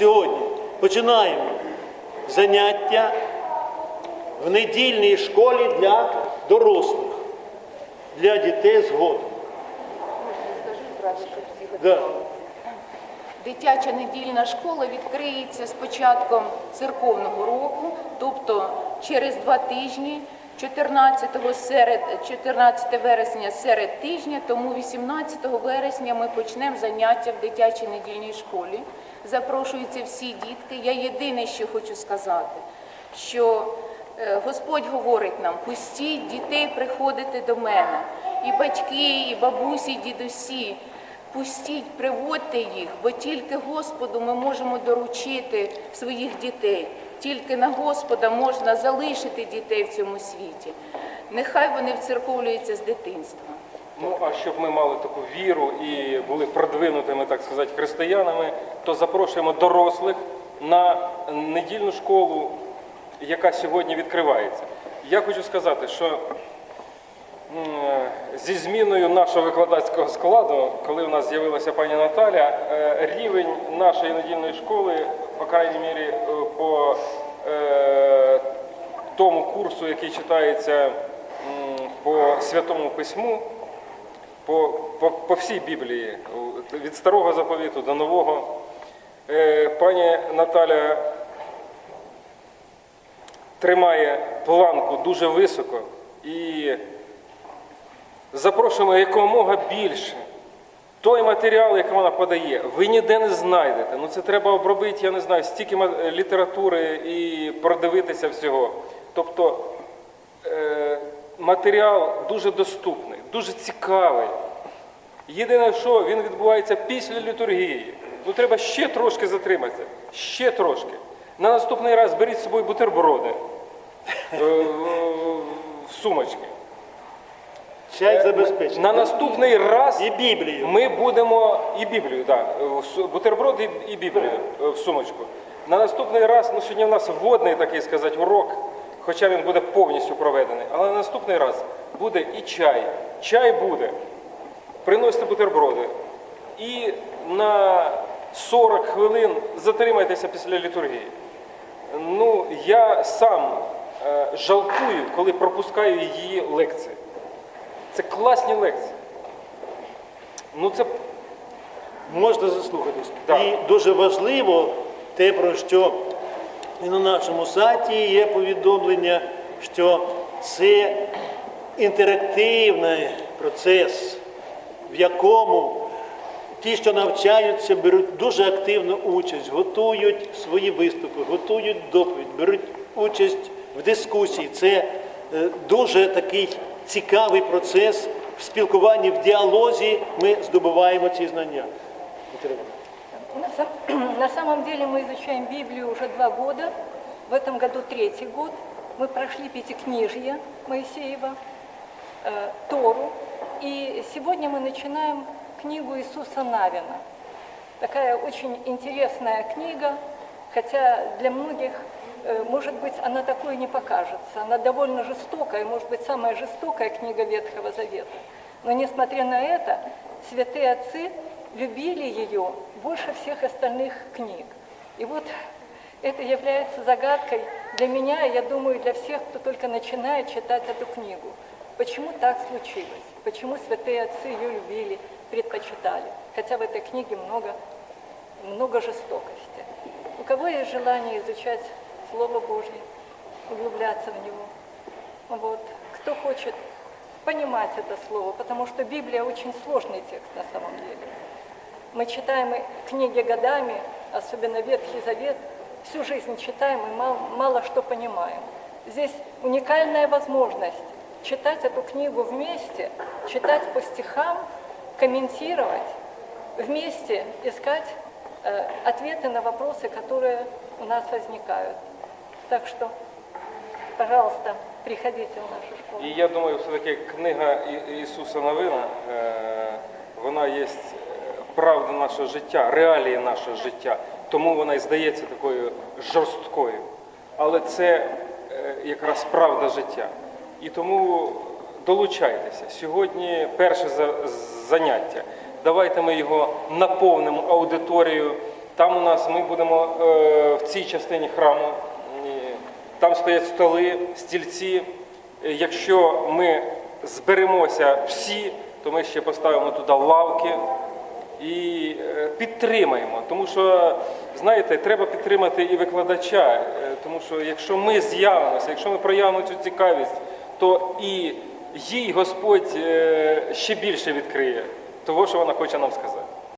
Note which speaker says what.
Speaker 1: Сьогодні починаємо заняття в недільній школі для дорослих, для дітей згодом. Да.
Speaker 2: Дитяча недільна школа відкриється з початком церковного року, тобто через два тижні, 14, серед, 14 вересня серед тижня, тому 18 вересня ми почнемо заняття в дитячій недільній школі. Запрошуються всі дітки. Я єдине, що хочу сказати, що е, Господь говорить нам, пустіть дітей приходити до мене. І батьки, і бабусі, і дідусі. Пустіть, приводьте їх, бо тільки Господу ми можемо доручити своїх дітей. Тільки на Господа можна залишити дітей в цьому світі. Нехай вони вцерковлюються з дитинства.
Speaker 3: Ну а щоб ми мали таку віру і були продвинутими, так сказати, християнами, то запрошуємо дорослих на недільну школу, яка сьогодні відкривається. Я хочу сказати, що зі зміною нашого викладацького складу, коли у нас з'явилася пані Наталя, е, рівень нашої недільної школи, по крайній мірі, е, по е, тому курсу, який читається по святому письму, по, по, по всій Біблії, від старого заповіту до нового. Е, Пані Наталя тримає планку дуже високо і запрошуємо якомога більше. Той матеріал, який вона подає, ви ніде не знайдете. Ну це треба обробити, я не знаю, стільки літератури і продивитися всього. Тобто е, матеріал дуже доступний, дуже цікавий. Єдине, що він відбувається після літургії. Ну треба ще трошки затриматися, ще трошки. На наступний раз беріть з собою бутерброди е, в- сумочки.
Speaker 1: Чай забезпечений.
Speaker 3: На наступний раз
Speaker 1: І Біблію.
Speaker 3: ми будемо і Біблію, так, бутерброд і, Біблію е, в сумочку. На наступний раз, ну сьогодні в нас вводний такий сказати урок, хоча він буде повністю проведений. Але на наступний раз буде і чай. Чай буде. Приносите бутерброди. І на 40 хвилин затримайтеся після літургії. Ну, я сам е, жалкую, коли пропускаю її лекції. Це класні лекції. Ну це
Speaker 1: Можна заслухатись.
Speaker 3: Так.
Speaker 1: І дуже важливо те, про що і на нашому сайті є повідомлення, що це інтерактивний процес, в якому ті, що навчаються, беруть дуже активну участь, готують свої виступи, готують доповідь, беруть участь в дискусії. Це е, дуже такий цікавий процес в спілкуванні, в діалозі ми здобуваємо ці знання. Вікторія Іванівна.
Speaker 4: На сам- На самом деле мы изучаем Библию уже два года. В этом году третий год. Мы прошли Пятикнижье Моисеева, Э, Тору. И сегодня мы начинаем книгу Иисуса Навина. Такая очень интересная книга, хотя для многих, э, может быть, она такой не покажется. Она довольно жестокая, может быть, самая жестокая книга Ветхого Завета. Но несмотря на это, святые отцы любили ее больше всех остальных книг. И вот это является загадкой для меня, я думаю, для всех, кто только начинает читать эту книгу. Почему так случилось? Почему святые отцы ее любили, предпочитали? Хотя в этой книге много, много жестокости. У кого есть желание изучать Слово Божье, углубляться в него? Вот. Кто хочет понимать это слово, потому что Библия очень сложный текст на самом деле. Мы читаем книги годами, особенно Ветхий Завет, всю жизнь читаем и мало, мало что понимаем. Здесь уникальная возможность читать эту книгу вместе, читать по стихам, комментировать, вместе искать э, ответы на вопросы, которые у нас возникают. Так что, пожалуйста, приходите в нашу школу.
Speaker 3: І я думаю, все-таки книга І- Ісуса Новина, е, вона є правда нашого життя, реалії нашого життя. Тому вона і здається такою жорсткою. Але це е, якраз правда життя. І тому долучайтеся. Сьогодні перше за- заняття. Давайте ми його наповнимо аудиторію Там у нас ми будемо е, в цій частині храму. Там стоять столи, стільці. Е, Якщо ми зберемося всі, то ми ще поставимо туди лавки і е, підтримаємо. Тому що, знаєте, треба підтримати і викладача. Тому що якщо ми з'явимося, якщо ми проявимо цю цікавість, то і їй Господь е, ще більше відкриє того, що вона хоче нам сказати.